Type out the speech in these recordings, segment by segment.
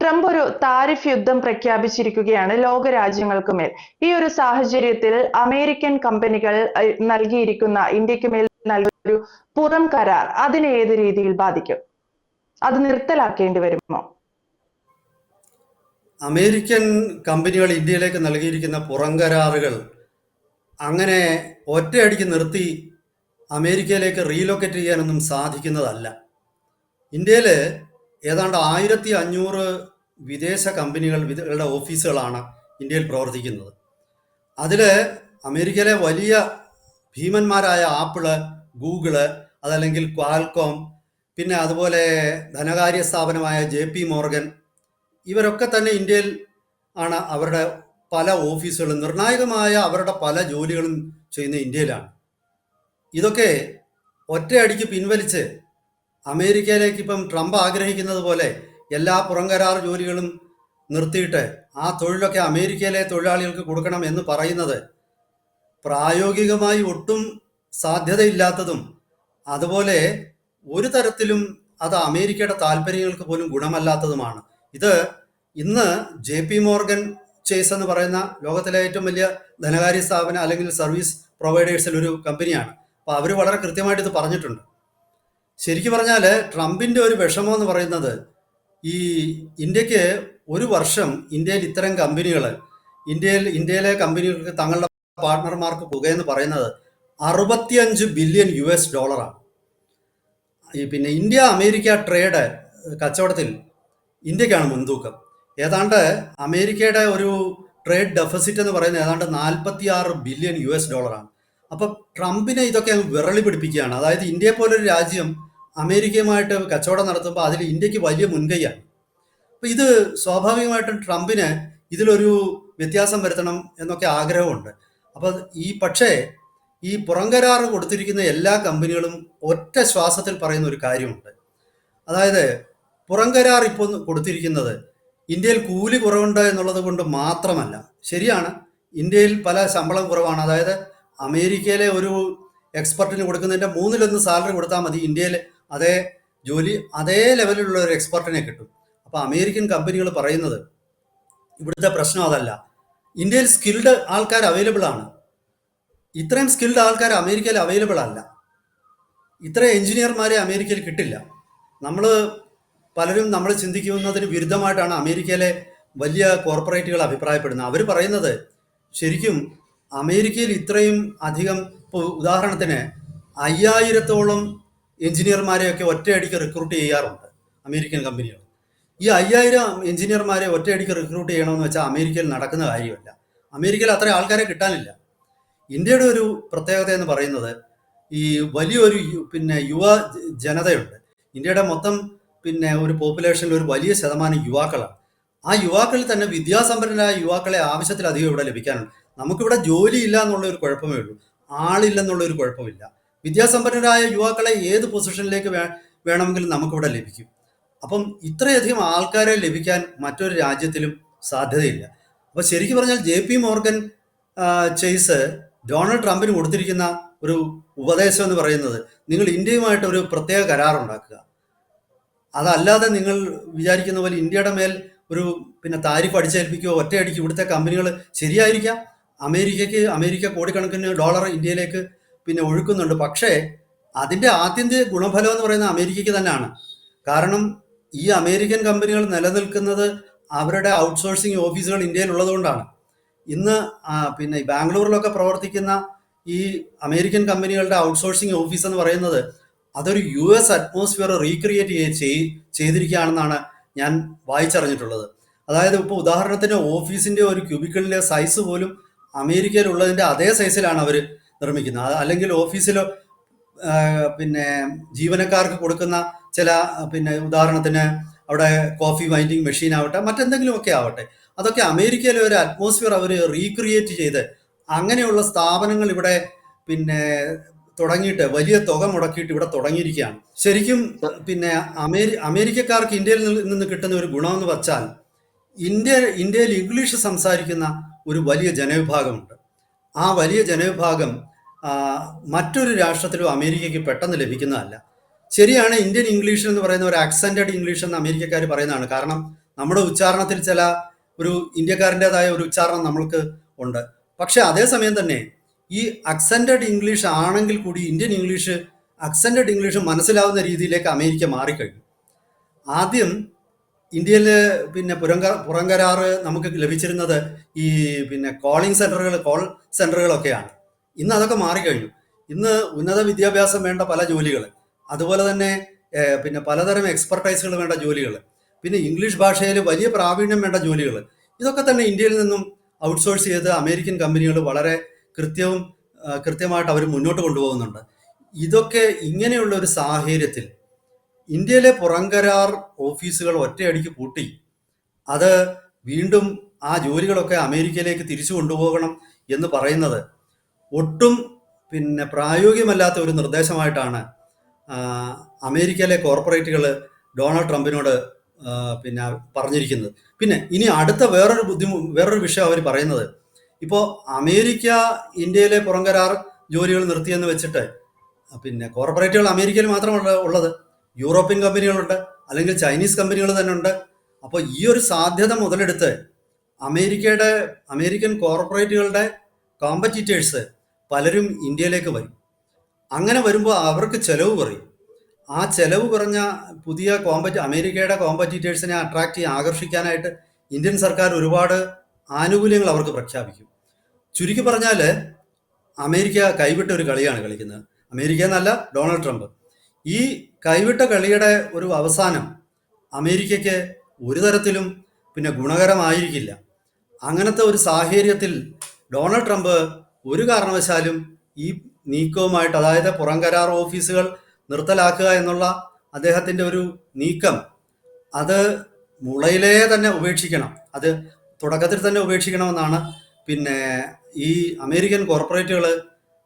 Trump ഒരു tariff യുദ്ധം പ്രഖ്യാപിച്ചിരിക്കുകയാണ് ലോക രാജ്യങ്ങൾക്ക് മേൽ. ഈ ഒരു സാഹചര്യത്തിൽ അമേരിക്കൻ കമ്പനികൾ നൽകിയിരിക്കുന്ന ഇന്ത്യയ്ക്ക് മേൽ നൽകുന്ന പുറം കരാർ അതിനെ ഏത് രീതിയിൽ ബാധിക്കും? അത് നിർത്തലാക്കേണ്ടി വരുമോ? അമേരിക്കൻ കമ്പനികൾ ഇന്ത്യയിലേക്ക് നൽകിയിരിക്കുന്ന പുറം കരാറുകൾ അങ്ങനെ ഒറ്റയടിക്ക് നിർത്തി അമേരിക്കയിലേക്ക് റീലൊക്കേറ്റ് ചെയ്യാനൊന്നും സാധിക്കുന്നതല്ല. ഇന്ത്യയിൽ ഏതാണ്ട് ആയിരത്തി അഞ്ഞൂറ് വിദേശ കമ്പനികളുടെ ഓഫീസുകളാണ് ഇന്ത്യയിൽ പ്രവർത്തിക്കുന്നത്. അതിൽ അമേരിക്കയിലെ വലിയ ഭീമന്മാരായ ആപ്പിൾ ഗൂഗിൾ അതല്ലെങ്കിൽ ക്വാൽകോം പിന്നെ അതുപോലെ ധനകാര്യ സ്ഥാപനമായ ജെ പി മോർഗൻ ഇവരൊക്കെ തന്നെ ഇന്ത്യയിൽ ആണ് അവരുടെ പല ഓഫീസുകളും നിർണായകമായ അവരുടെ പല ജോലികളും ചെയ്യുന്ന ഇന്ത്യയിലാണ്. ഇതൊക്കെ ഒറ്റയടിക്ക് പിൻവലിച്ച് അമേരിക്കയിലേക്ക് ഇപ്പം ട്രംപ് ആഗ്രഹിക്കുന്നത് പോലെ എല്ലാ പുറംകരാർ ജോലികളും നിർത്തിയിട്ട് ആ തൊഴിലൊക്കെ അമേരിക്കയിലെ തൊഴിലാളികൾക്ക് കൊടുക്കണം എന്ന് പറയുന്നത് പ്രായോഗികമായി ഒട്ടും സാധ്യതയില്ലാത്തതും അതുപോലെ ഒരു തരത്തിലും അത് അമേരിക്കയുടെ താല്പര്യങ്ങൾക്ക് പോലും ഗുണമല്ലാത്തതുമാണ്. ഇത് ഇന്ന് ജെ പി മോർഗൻ ചേസ് എന്ന് പറയുന്ന ലോകത്തിലെ ഏറ്റവും വലിയ ധനകാര്യ സ്ഥാപനം അല്ലെങ്കിൽ സർവീസ് പ്രൊവൈഡേഴ്സിൽ ഒരു കമ്പനിയാണ്. അപ്പോൾ അവർ വളരെ കൃത്യമായിട്ട് ഇത് പറഞ്ഞിട്ടുണ്ട്. ശരിക്കും പറഞ്ഞാൽ ട്രംപിന്റെ ഒരു വിഷമം എന്ന് പറയുന്നത് ഈ ഇന്ത്യയ്ക്ക് ഒരു വർഷം ഇന്ത്യയിൽ ഇത്തരം കമ്പനികൾ ഇന്ത്യയിൽ ഇന്ത്യയിലെ കമ്പനികൾക്ക് തങ്ങളുടെ പാർട്ട്ണർമാർക്ക് പുകയെന്ന് പറയുന്നത് അറുപത്തിയഞ്ച് ബില്യൺ യു എസ് ഡോളറാണ്. ഈ പിന്നെ ഇന്ത്യ അമേരിക്ക ട്രേഡ് കച്ചവടത്തിൽ ഇന്ത്യക്കാണ് മുൻതൂക്കം. ഏതാണ്ട് അമേരിക്കയുടെ ഒരു ട്രേഡ് ഡെഫിസിറ്റ് എന്ന് പറയുന്നത് ഏതാണ്ട് നാൽപ്പത്തി ആറ് ബില്യൺ യു എസ് ഡോളറാണ്. അപ്പം ട്രംപിനെ ഇതൊക്കെ വിരളി പിടിപ്പിക്കുകയാണ്. അതായത് ഇന്ത്യയെ പോലൊരു രാജ്യം അമേരിക്കയുമായിട്ട് കച്ചവടം നടത്തുമ്പോൾ അതിൽ ഇന്ത്യയ്ക്ക് വലിയ മുൻകൈയാണ്. അപ്പൊ ഇത് സ്വാഭാവികമായിട്ടും ട്രംപിന് ഇതിലൊരു വ്യത്യാസം വരുത്തണം എന്നൊക്കെ ആഗ്രഹമുണ്ട്. അപ്പോൾ ഈ പക്ഷേ ഈ പുറംകരാറ് കൊടുത്തിരിക്കുന്ന എല്ലാ കമ്പനികളും ഒറ്റ ശ്വാസത്തിൽ പറയുന്ന ഒരു കാര്യമുണ്ട്. അതായത് പുറംകരാർ ഇപ്പോൾ കൊടുത്തിരിക്കുന്നത് ഇന്ത്യയിൽ കൂലി കുറവുണ്ട് എന്നുള്ളത് കൊണ്ട് മാത്രമല്ല ശരിയാണ് ഇന്ത്യയിൽ പല ശമ്പളം കുറവാണ്. അതായത് അമേരിക്കയിലെ ഒരു എക്സ്പെർട്ടിന് കൊടുക്കുന്നതിന്റെ മൂന്നിലൊന്ന് സാലറി കൊടുത്താൽ മതി ഇന്ത്യയിൽ അതേ ജോലി അതേ ലെവലിലുള്ള ഒരു എക്സ്പെർട്ടിനെ കിട്ടും. അപ്പോൾ അമേരിക്കൻ കമ്പനികൾ പറയുന്നത് ഇവിടുത്തെ പ്രശ്നം അതല്ല. ഇന്ത്യയിൽ സ്കിൽഡ് ആൾക്കാർ അവൈലബിൾ ആണ്. ഇത്രയും സ്കിൽഡ് ആൾക്കാർ അമേരിക്കയിൽ അവൈലബിൾ അല്ല. ഇത്ര എഞ്ചിനീയർമാരെ അമേരിക്കയിൽ കിട്ടില്ല. നമ്മൾ പലരും നമ്മൾ ചിന്തിക്കുന്നതിന് വിരുദ്ധമായിട്ടാണ് അമേരിക്കയിലെ വലിയ കോർപ്പറേറ്റുകൾ അഭിപ്രായപ്പെടുന്നത്. അവർ പറയുന്നത് ശരിക്കും അമേരിക്കയിൽ ഇത്രയും അധികം ഇപ്പോൾ ഉദാഹരണത്തിന് അയ്യായിരത്തോളം എഞ്ചിനീയർമാരെയൊക്കെ ഒറ്റയടിക്ക് റിക്രൂട്ട് ചെയ്യാറുണ്ട് അമേരിക്കൻ കമ്പനികൾ. ഈ അയ്യായിരം എഞ്ചിനീയർമാരെ ഒറ്റയടിക്ക് റിക്രൂട്ട് ചെയ്യണമെന്ന് വെച്ചാൽ അമേരിക്കയിൽ നടക്കുന്ന കാര്യമല്ല. അമേരിക്കയിൽ അത്ര ആൾക്കാരെ കിട്ടാനില്ല. ഇന്ത്യയുടെ ഒരു പ്രത്യേകത എന്ന് പറയുന്നത് ഈ വലിയൊരു പിന്നെ യുവ ജനതയുണ്ട്. ഇന്ത്യയുടെ മൊത്തം പിന്നെ ഒരു പോപ്പുലേഷനിൽ ഒരു വലിയ ശതമാനം യുവാക്കളാണ്. ആ യുവാക്കളിൽ തന്നെ വിദ്യാസമ്പന്നരായ യുവാക്കളെ ആവശ്യത്തിലധികം ഇവിടെ ലഭിക്കാനുണ്ട്. നമുക്കിവിടെ ഇല്ല എന്നുള്ള ഒരു കുഴപ്പമേ ഉള്ളൂ. ആളില്ലെന്നുള്ള ഒരു കുഴപ്പമില്ല. വിദ്യാസമ്പന്നരായ യുവാക്കളെ ഏത് പൊസിഷനിലേക്ക് വേ വേണമെങ്കിലും നമുക്കിവിടെ ലഭിക്കും. അപ്പം ഇത്രയധികം ആൾക്കാരെ ലഭിക്കാൻ മറ്റൊരു രാജ്യത്തിലും സാധ്യതയില്ല. അപ്പോൾ ശരിക്കും പറഞ്ഞാൽ J P Morgan Chase Donald ട്രംപിന് കൊടുത്തിരിക്കുന്ന ഒരു ഉപദേശം എന്ന് പറയുന്നത് നിങ്ങൾ ഇന്ത്യയുമായിട്ട് ഒരു പ്രത്യേക കരാർ ഉണ്ടാക്കുക. അതല്ലാതെ നിങ്ങൾ വിചാരിക്കുന്ന പോലെ ഇന്ത്യയുടെ മേൽ ഒരു പിന്നെ താരിഫ് അടിച്ചേൽപ്പിക്കുകയോ ഒറ്റയടിക്ക് ഇവിടുത്തെ കമ്പനികൾ ശരിയായിരിക്കാം. അമേരിക്കയ്ക്ക് അമേരിക്ക കോടിക്കണക്കിന് ഡോളർ ഇന്ത്യയിലേക്ക് പിന്നെ ഒഴുക്കുന്നുണ്ട്. പക്ഷേ അതിന്റെ ആത്യന്തിക ഗുണഫലം എന്ന് പറയുന്നത് അമേരിക്കയ്ക്ക് തന്നെയാണ്. കാരണം ഈ അമേരിക്കൻ കമ്പനികൾ നിലനിൽക്കുന്നത് അവരുടെ ഔട്ട്സോഴ്സിംഗ് ഓഫീസുകൾ ഇന്ത്യയിൽ ഉള്ളതുകൊണ്ടാണ് ഇന്ന് പിന്നെ ബാംഗ്ലൂരിലൊക്കെ പ്രവർത്തിക്കുന്ന ഈ അമേരിക്കൻ കമ്പനികളുടെ ഔട്ട്സോഴ്സിംഗ് ഓഫീസ് എന്ന് പറയുന്നത് അതൊരു യു എസ് അറ്റ്മോസ്ഫിയർ റീക്രിയേറ്റ് ചെയ് ചെയ്തിരിക്കുകയാണെന്നാണ് ഞാൻ വായിച്ചറിഞ്ഞിട്ടുള്ളത്. അതായത് ഇപ്പോൾ ഉദാഹരണത്തിന് ഓഫീസിന്റെ ഒരു ക്യൂബിക്കളിലെ സൈസ് പോലും അമേരിക്കയിലുള്ളതിന്റെ അതേ സൈസിലാണ് അവർ നിർമ്മിക്കുന്നത് അല്ലെങ്കിൽ ഓഫീസിലോ പിന്നെ ജീവനക്കാർക്ക് കൊടുക്കുന്ന ചില പിന്നെ ഉദാഹരണത്തിന് അവിടെ കോഫി വൈൻഡിങ് മെഷീൻ ആവട്ടെ മറ്റെന്തെങ്കിലുമൊക്കെ ആവട്ടെ. അതൊക്കെ അമേരിക്കയിലെ ഒരു അറ്റ്മോസ്ഫിയർ അവർ റീക്രിയേറ്റ് ചെയ്ത് അങ്ങനെയുള്ള സ്ഥാപനങ്ങൾ ഇവിടെ പിന്നെ തുടങ്ങിയിട്ട് വലിയ തുക മുടക്കിയിട്ട് ഇവിടെ തുടങ്ങിയിരിക്കുകയാണ്. ശരിക്കും പിന്നെ അമേരി അമേരിക്കക്കാർക്ക് ഇന്ത്യയിൽ നിന്ന് കിട്ടുന്ന ഒരു ഗുണമെന്ന് വച്ചാൽ ഇന്ത്യ ഇന്ത്യയിൽ ഇംഗ്ലീഷ് സംസാരിക്കുന്ന ഒരു വലിയ ജനവിഭാഗമുണ്ട്. ആ വലിയ ജനവിഭാഗം മറ്റൊരു രാഷ്ട്രത്തിലും അമേരിക്കയ്ക്ക് പെട്ടെന്ന് ലഭിക്കുന്നതല്ല. ശരിയാണ് ഇന്ത്യൻ ഇംഗ്ലീഷ് എന്ന് പറയുന്ന ഒരു ആക്സെന്റഡ് ഇംഗ്ലീഷ് എന്ന് അമേരിക്കക്കാർ പറയുന്നതാണ്. കാരണം നമ്മുടെ ഉച്ചാരണത്തിൽ ചില ഒരു ഇന്ത്യക്കാരന്റെതായ ഒരു ഉച്ചാരണം നമ്മൾക്ക് ഉണ്ട്. പക്ഷേ അതേസമയം തന്നെ ഈ അക്സെന്റഡ് ഇംഗ്ലീഷ് ആണെങ്കിൽ കൂടി ഇന്ത്യൻ ഇംഗ്ലീഷ് അക്സെന്റഡ് ഇംഗ്ലീഷ് മനസ്സിലാവുന്ന രീതിയിലേക്ക് അമേരിക്ക മാറിക്കഴിഞ്ഞു. ആദ്യം ഇന്ത്യയിൽ പിന്നെ പുരങ്ക പുറംകരാറ് നമുക്ക് ലഭിച്ചിരുന്നത് ഈ പിന്നെ കോളിംഗ് സെന്ററുകൾ കോൾ സെന്ററുകളൊക്കെയാണ് ഇന്ന് അതൊക്കെ മാറിക്കഴിഞ്ഞു. ഇന്ന് ഉന്നത വിദ്യാഭ്യാസം വേണ്ട പല ജോലികൾ അതുപോലെ തന്നെ പിന്നെ പലതരം എക്സ്പെർട്ടൈസുകൾ വേണ്ട ജോലികൾ പിന്നെ ഇംഗ്ലീഷ് ഭാഷയിൽ വലിയ പ്രാവീണ്യം വേണ്ട ജോലികൾ ഇതൊക്കെ തന്നെ ഇന്ത്യയിൽ നിന്നും ഔട്ട്സോഴ്സ് ചെയ്ത് അമേരിക്കൻ കമ്പനികൾ വളരെ കൃത്യവും കൃത്യമായിട്ട് അവർ മുന്നോട്ട് കൊണ്ടുപോകുന്നുണ്ട്. ഇതൊക്കെ ഇങ്ങനെയുള്ള ഒരു സാഹചര്യത്തിൽ ഇന്ത്യയിലെ പുറംകരാർ ഓഫീസുകൾ ഒറ്റയടിക്ക് പൂട്ടി. അത് വീണ്ടും ആ ജോലികളൊക്കെ അമേരിക്കയിലേക്ക് തിരിച്ചു കൊണ്ടുപോകണം എന്ന് പറയുന്നത് ഒട്ടും പിന്നെ പ്രായോഗികമല്ലാത്ത ഒരു നിർദ്ദേശമായിട്ടാണ് അമേരിക്കയിലെ കോർപ്പറേറ്റുകൾ ഡൊണാൾഡ് ട്രംപിനോട് പിന്നെ പറഞ്ഞിരിക്കുന്നത്. പിന്നെ ഇനി അടുത്ത വേറൊരു ബുദ്ധിമു വേറൊരു വിഷയം അവർ പറയുന്നത്. ഇപ്പോൾ അമേരിക്ക ഇന്ത്യയിലെ പുറംകരാർ ജോലികൾ നിർത്തിയെന്ന് വെച്ചിട്ട് പിന്നെ കോർപ്പറേറ്റുകൾ അമേരിക്കയിൽ മാത്രമല്ല ഉള്ളത്. യൂറോപ്യൻ കമ്പനികളുണ്ട് അല്ലെങ്കിൽ ചൈനീസ് കമ്പനികൾ തന്നെ ഉണ്ട്. അപ്പോൾ ഈ ഒരു സാധ്യത മുതലെടുത്ത് അമേരിക്കയുടെ അമേരിക്കൻ കോർപ്പറേറ്റുകളുടെ കോമ്പറ്റീറ്റേഴ്സ് പലരും ഇന്ത്യയിലേക്ക് വരും. അങ്ങനെ വരുമ്പോൾ അവർക്ക് ചെലവ് കുറയും. ആ ചെലവ് കുറഞ്ഞ പുതിയ കോമ്പറ്റി അമേരിക്കയുടെ കോമ്പറ്റീറ്റേഴ്സിനെ അട്രാക്ട് ചെയ്യാൻ ആകർഷിക്കാനായിട്ട് ഇന്ത്യൻ സർക്കാർ ഒരുപാട് ആനുകൂല്യങ്ങൾ അവർക്ക് പ്രഖ്യാപിക്കും. ചുരുക്കി പറഞ്ഞാൽ അമേരിക്ക കൈവിട്ട ഒരു കളിയാണ് കളിക്കുന്നത്. അമേരിക്ക എന്നല്ല ഡൊണാൾഡ് ട്രംപ്. ഈ കൈവിട്ട കളിയുടെ ഒരു അവസാനം അമേരിക്കയ്ക്ക് ഒരു തരത്തിലും പിന്നെ ഗുണകരമായിരിക്കില്ല. അങ്ങനത്തെ ഒരു സാഹചര്യത്തിൽ ഡൊണാൾഡ് ട്രംപ് ഒരു കാരണവശാലും ഈ നീക്കവുമായിട്ട് അതായത് പുറം കരാർ ഓഫീസുകൾ നിർത്തലാക്കുക എന്നുള്ള അദ്ദേഹത്തിന്റെ ഒരു നീക്കം അത് മുളയിലേ തന്നെ ഉപേക്ഷിക്കണം അത് തുടക്കത്തിൽ തന്നെ ഉപേക്ഷിക്കണമെന്നാണ് പിന്നെ ഈ അമേരിക്കൻ കോർപ്പറേറ്റുകൾ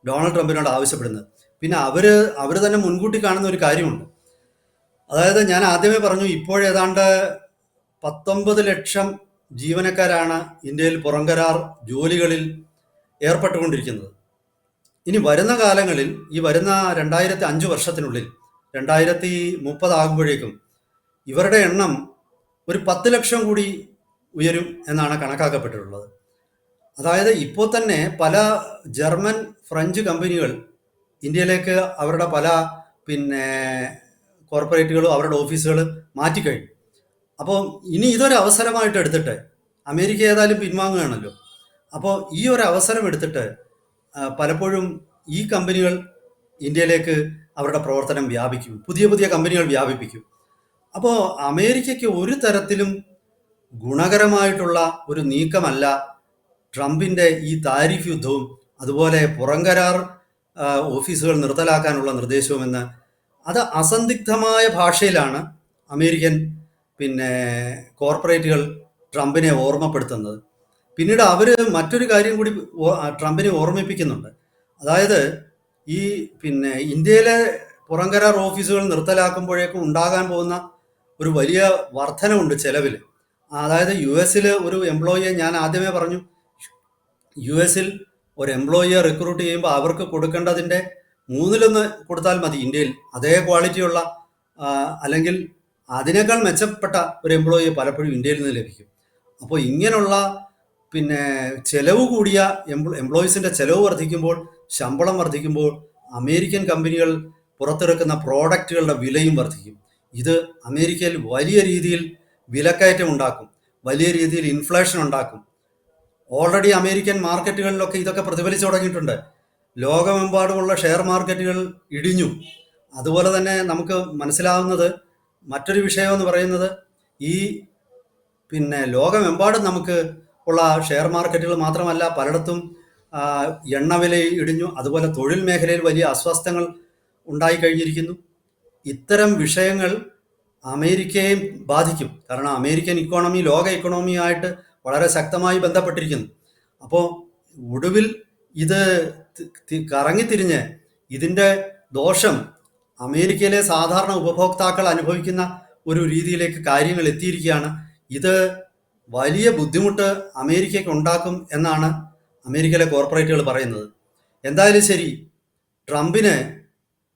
ഡൊണാൾഡ് ട്രംപിനോട് ആവശ്യപ്പെടുന്നത്. പിന്നെ അവർ അവർ തന്നെ മുൻകൂട്ടി കാണുന്ന ഒരു കാര്യമുണ്ട്. അതായത് ഞാൻ ആദ്യമേ പറഞ്ഞു ഇപ്പോഴേതാണ്ട് പത്തൊമ്പത് ലക്ഷം ജീവനക്കാരാണ് ഇന്ത്യയിൽ പുറംകരാർ ജോലികളിൽ ഏർപ്പെട്ടുകൊണ്ടിരിക്കുന്നത്. ഇനി വരുന്ന കാലങ്ങളിൽ ഈ വരുന്ന രണ്ടായിരത്തി അഞ്ച് വർഷത്തിനുള്ളിൽ രണ്ടായിരത്തി മുപ്പതാകുമ്പോഴേക്കും ഇവരുടെ എണ്ണം ഒരു പത്ത് ലക്ഷം കൂടി ഉയരും എന്നാണ് കണക്കാക്കപ്പെട്ടിട്ടുള്ളത്. അതായത് ഇപ്പോൾ തന്നെ പല ജർമ്മൻ ഫ്രഞ്ച് കമ്പനികൾ ഇന്ത്യയിലേക്ക് അവരുടെ പല പിന്നെ കോർപ്പറേറ്റുകളും അവരുടെ ഓഫീസുകൾ മാറ്റിക്കഴിഞ്ഞു. അപ്പോൾ ഇനി ഇതൊരു അവസരമായിട്ട് എടുത്തിട്ട് അമേരിക്ക ഏതായാലും പിൻവാങ്ങുകയാണല്ലോ. അപ്പോൾ ഈ ഒരു അവസരം എടുത്തിട്ട് പലപ്പോഴും ഈ കമ്പനികൾ ഇന്ത്യയിലേക്ക് അവരുടെ പ്രവർത്തനം വ്യാപിക്കും. പുതിയ പുതിയ കമ്പനികൾ വ്യാപിപ്പിക്കും. അപ്പോൾ അമേരിക്കയ്ക്ക് ഒരു തരത്തിലും ഗുണകരമായിട്ടുള്ള ഒരു നീക്കമല്ല ട്രംപിന്റെ ഈ താരിഫ് യുദ്ധവും അതുപോലെ പുറംകരാർ ഓഫീസുകൾ നിർത്തലാക്കാനുള്ള നിർദ്ദേശവുമെന്ന്. അത് അസന്ദിഗ്ധമായ ഭാഷയിലാണ് അമേരിക്കൻ പിന്നെ കോർപ്പറേറ്റുകൾ ട്രംപിനെ ഓർമ്മപ്പെടുത്തുന്നത്. പിന്നീട് അവർ മറ്റൊരു കാര്യം കൂടി ട്രംപിനെ ഓർമ്മിപ്പിക്കുന്നുണ്ട്. അതായത് ഈ പിന്നെ ഇന്ത്യയിലെ പുറംകരാർ ഓഫീസുകൾ നിർത്തലാക്കുമ്പോഴേക്കും ഉണ്ടാകാൻ പോകുന്ന ഒരു വലിയ വർധനമുണ്ട് ചെലവിൽ അതായത് യു എസിൽ ഒരു എംപ്ലോയിയെ ഞാൻ ആദ്യമേ പറഞ്ഞു യു എസിൽ ഒരു എംപ്ലോയിയെ റിക്രൂട്ട് ചെയ്യുമ്പോൾ അവർക്ക് കൊടുക്കേണ്ടതിന്റെ മൂന്നിലൊന്ന് കൊടുത്താൽ മതി ഇന്ത്യയിൽ. അതേ ക്വാളിറ്റിയുള്ള അല്ലെങ്കിൽ അതിനേക്കാൾ മെച്ചപ്പെട്ട ഒരു എംപ്ലോയിയെ പലപ്പോഴും ഇന്ത്യയിൽ നിന്ന് ലഭിക്കും. അപ്പോൾ ഇങ്ങനെയുള്ള പിന്നെ ചെലവ് കൂടിയ എംപ്ലോ എംപ്ലോയീസിന്റെ ചെലവ് വർദ്ധിക്കുമ്പോൾ ശമ്പളം വർദ്ധിക്കുമ്പോൾ അമേരിക്കൻ കമ്പനികൾ പുറത്തിറക്കുന്ന പ്രോഡക്റ്റുകളുടെ വിലയും വർദ്ധിക്കും. ഇത് അമേരിക്കയിൽ വലിയ രീതിയിൽ വിലക്കയറ്റം ഉണ്ടാക്കും വലിയ രീതിയിൽ ഇൻഫ്ലേഷൻ ഉണ്ടാക്കും. ഓൾറെഡി അമേരിക്കൻ മാർക്കറ്റുകളിലൊക്കെ ഇതൊക്കെ പ്രതിഫലിച്ചു തുടങ്ങിയിട്ടുണ്ട്. ലോകമെമ്പാടുമുള്ള ഷെയർ മാർക്കറ്റുകൾ ഇടിഞ്ഞു. അതുപോലെ തന്നെ നമുക്ക് മനസ്സിലാവുന്നത് മറ്റൊരു വിഷയം എന്ന് പറയുന്നത് ഈ പിന്നെ ലോകമെമ്പാടും നമുക്ക് ഉള്ള ഷെയർ മാർക്കറ്റുകൾ മാത്രമല്ല പലയിടത്തും എണ്ണവില ഇടിഞ്ഞു. അതുപോലെ തൊഴിൽ മേഖലയിൽ വലിയ അസ്വസ്ഥങ്ങൾ ഉണ്ടായി കഴിഞ്ഞിരിക്കുന്നു. ഇത്തരം വിഷയങ്ങൾ അമേരിക്കയെയും ബാധിക്കും. കാരണം അമേരിക്കൻ ഇക്കോണമി ലോക ഇക്കോണമിയുമായിട്ട് വളരെ ശക്തമായി ബന്ധപ്പെട്ടിരിക്കുന്നു. അപ്പോൾ ഒടുവിൽ ഇത് കറങ്ങിത്തിരിഞ്ഞ് ഇതിന്റെ ദോഷം അമേരിക്കയിലെ സാധാരണ ഉപഭോക്താക്കൾ അനുഭവിക്കുന്ന ഒരു രീതിയിലേക്ക് കാര്യങ്ങൾ എത്തിയിരിക്കുകയാണ്. ഇത് വലിയ ബുദ്ധിമുട്ട് അമേരിക്കയ്ക്ക് ഉണ്ടാക്കും എന്നാണ് അമേരിക്കയിലെ കോർപ്പറേറ്റുകൾ പറയുന്നത്. എന്തായാലും ശരി ട്രംപിന്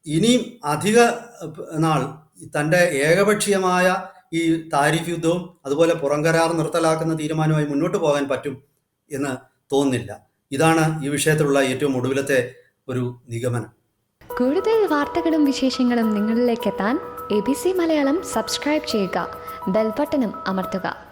ഇനിയും അധിക നാൾ തന്റെ ഏകപക്ഷീയമായ ഈ താരിഫ് യുദ്ധവും അതുപോലെ പുറംകരാർ നിർത്തലാക്കുന്ന തീരുമാനവുമായി മുന്നോട്ട് പോകാൻ പറ്റും എന്ന് തോന്നുന്നില്ല. ഇതാണ് ഈ വിഷയത്തിലുള്ള ഏറ്റവും ഒടുവിലത്തെ ഒരു നിഗമനം. കൂടുതൽ വാർത്തകളും വിശേഷങ്ങളും നിങ്ങളിലേക്ക് എത്താൻ A B C Malayalam subscribe ചെയ്യുക ബെൽബട്ടനും അമർത്തുക.